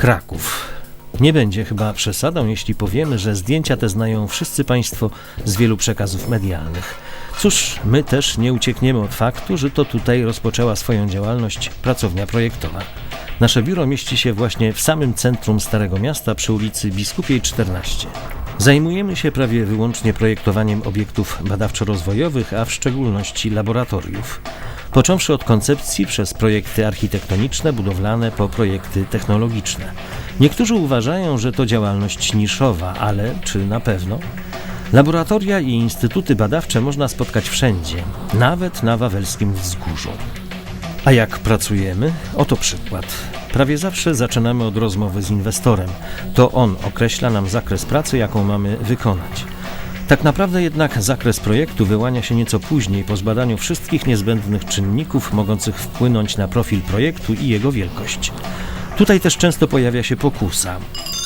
Kraków. Nie będzie chyba przesadą, jeśli powiemy, że zdjęcia te znają wszyscy Państwo z wielu przekazów medialnych. Cóż, my też nie uciekniemy od faktu, że to tutaj rozpoczęła swoją działalność pracownia projektowa. Nasze biuro mieści się właśnie w samym centrum Starego Miasta przy ulicy Biskupiej 14. Zajmujemy się prawie wyłącznie projektowaniem obiektów badawczo-rozwojowych, a w szczególności laboratoriów. Począwszy od koncepcji przez projekty architektoniczne, budowlane po projekty technologiczne. Niektórzy uważają, że to działalność niszowa, ale czy na pewno? Laboratoria i instytuty badawcze można spotkać wszędzie, nawet na Wawelskim Wzgórzu. A jak pracujemy? Oto przykład. Prawie zawsze zaczynamy od rozmowy z inwestorem. To on określa nam zakres pracy, jaką mamy wykonać. Tak naprawdę jednak zakres projektu wyłania się nieco później po zbadaniu wszystkich niezbędnych czynników mogących wpłynąć na profil projektu i jego wielkość. Tutaj też często pojawia się pokusa.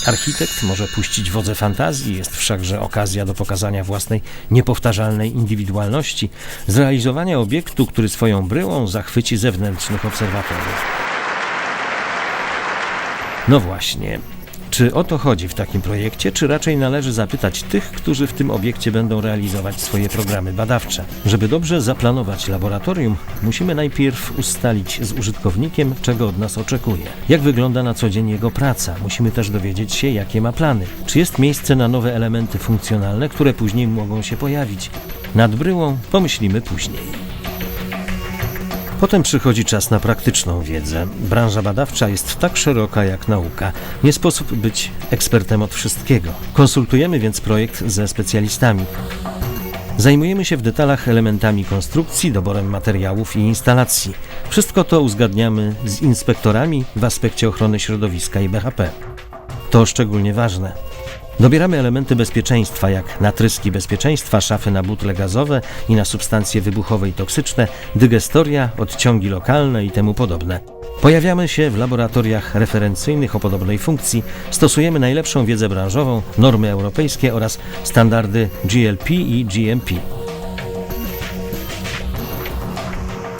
Architekt może puścić wodze fantazji, jest wszakże okazja do pokazania własnej niepowtarzalnej indywidualności, zrealizowania obiektu, który swoją bryłą zachwyci zewnętrznych obserwatorów. No właśnie. Czy o to chodzi w takim projekcie, czy raczej należy zapytać tych, którzy w tym obiekcie będą realizować swoje programy badawcze? Żeby dobrze zaplanować laboratorium, musimy najpierw ustalić z użytkownikiem, czego od nas oczekuje. Jak wygląda na co dzień jego praca? Musimy też dowiedzieć się, jakie ma plany. Czy jest miejsce na nowe elementy funkcjonalne, które później mogą się pojawić? Nad bryłą pomyślimy później. Potem przychodzi czas na praktyczną wiedzę. Branża badawcza jest tak szeroka jak nauka. Nie sposób być ekspertem od wszystkiego. Konsultujemy więc projekt ze specjalistami. Zajmujemy się w detalach elementami konstrukcji, doborem materiałów i instalacji. Wszystko to uzgadniamy z inspektorami w aspekcie ochrony środowiska i BHP. To szczególnie ważne. Dobieramy elementy bezpieczeństwa, jak natryski bezpieczeństwa, szafy na butle gazowe i na substancje wybuchowe i toksyczne, dygestoria, odciągi lokalne i temu podobne. Pojawiamy się w laboratoriach referencyjnych o podobnej funkcji, stosujemy najlepszą wiedzę branżową, normy europejskie oraz standardy GLP i GMP.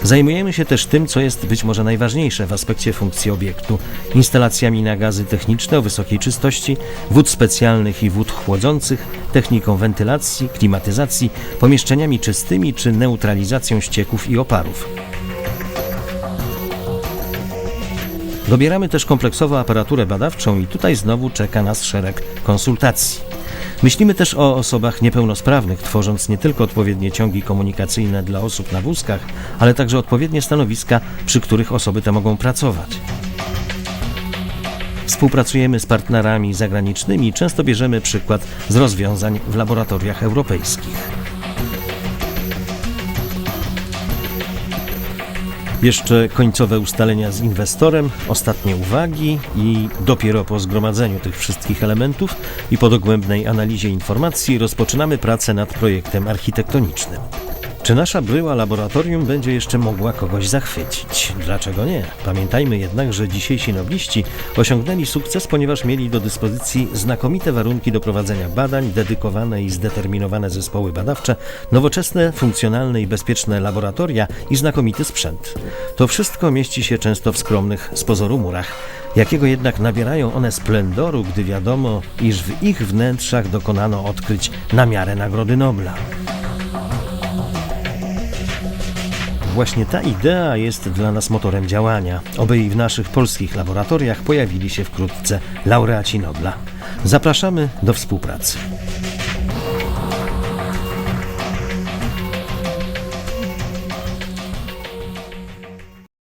Zajmujemy się też tym, co jest być może najważniejsze w aspekcie funkcji obiektu instalacjami na gazy techniczne o wysokiej czystości, wód specjalnych i wód chłodzących, techniką wentylacji, klimatyzacji, pomieszczeniami czystymi czy neutralizacją ścieków i oparów. Dobieramy też kompleksowo aparaturę badawczą i tutaj znowu czeka nas szereg konsultacji. Myślimy też o osobach niepełnosprawnych, tworząc nie tylko odpowiednie ciągi komunikacyjne dla osób na wózkach, ale także odpowiednie stanowiska, przy których osoby te mogą pracować. Współpracujemy z partnerami zagranicznymi, często bierzemy przykład z rozwiązań w laboratoriach europejskich. Jeszcze końcowe ustalenia z inwestorem, ostatnie uwagi i dopiero po zgromadzeniu tych wszystkich elementów i po dogłębnej analizie informacji rozpoczynamy pracę nad projektem architektonicznym. Czy nasza bryła laboratorium będzie jeszcze mogła kogoś zachwycić? Dlaczego nie? Pamiętajmy jednak, że dzisiejsi nobliści osiągnęli sukces, ponieważ mieli do dyspozycji znakomite warunki do prowadzenia badań, dedykowane i zdeterminowane zespoły badawcze, nowoczesne, funkcjonalne i bezpieczne laboratoria i znakomity sprzęt. To wszystko mieści się często w skromnych z pozoru murach, jakiego jednak nabierają one splendoru, gdy wiadomo, iż w ich wnętrzach dokonano odkryć na miarę Nagrody Nobla. Właśnie ta idea jest dla nas motorem działania, oby i w naszych polskich laboratoriach pojawili się wkrótce laureaci Nobla. Zapraszamy do współpracy.